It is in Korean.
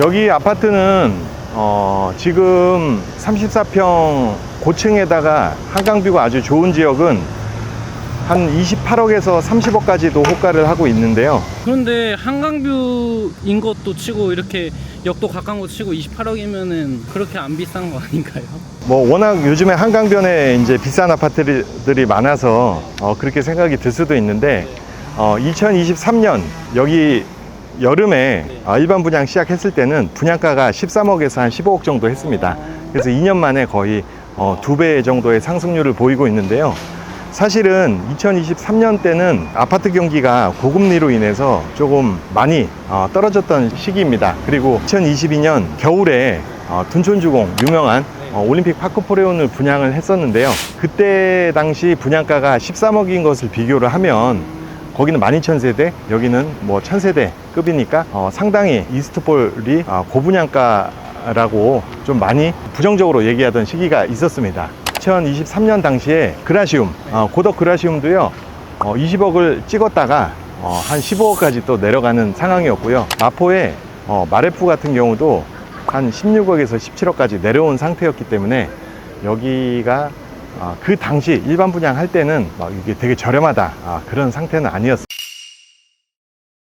여기 아파트는 어, 지금 34평 고층에다가 한강뷰가 아주 좋은 지역은 한 28억에서 30억까지도 호가를 하고 있는데요. 그런데 한강뷰인 것도 치고 이렇게 역도 가까운 거 치고 28억이면은 그렇게 안 비싼 거 아닌가요? 뭐 워낙 요즘에 한강변에 이제 비싼 아파트들이 많아서 어, 그렇게 생각이 들 수도 있는데 어, 2023년 여기 여름에 어, 일반 분양 시작했을 때는 분양가가 13억에서 한 15억 정도 했습니다. 그래서 2년 만에 거의 어, 두배 정도의 상승률을 보이고 있는데요. 사실은 2023년 때는 아파트 경기가 고금리로 인해서 조금 많이 어, 떨어졌던 시기입니다. 그리고 2022년 겨울에 어, 둔촌주공 유명한 어, 올림픽 파크포레온을 분양을 했었는데요. 그때 당시 분양가가 13억인 것을 비교를 하면 거기는 12,000세대, 여기는 뭐 1000세대 급이니까 어, 상당히 이스트볼이 어, 고분양가라고 좀 많이 부정적으로 얘기하던 시기가 있었습니다. 2023년 당시에 그라시움, 어, 고덕 그라시움도요, 어, 20억을 찍었다가 어, 한 15억까지 또 내려가는 상황이었고요. 마포의 어, 마레프 같은 경우도 한 16억에서 17억까지 내려온 상태였기 때문에 여기가 아, 그 당시 일반 분양할 때는 막 이게 되게 저렴하다 아, 그런 상태는 아니었어요.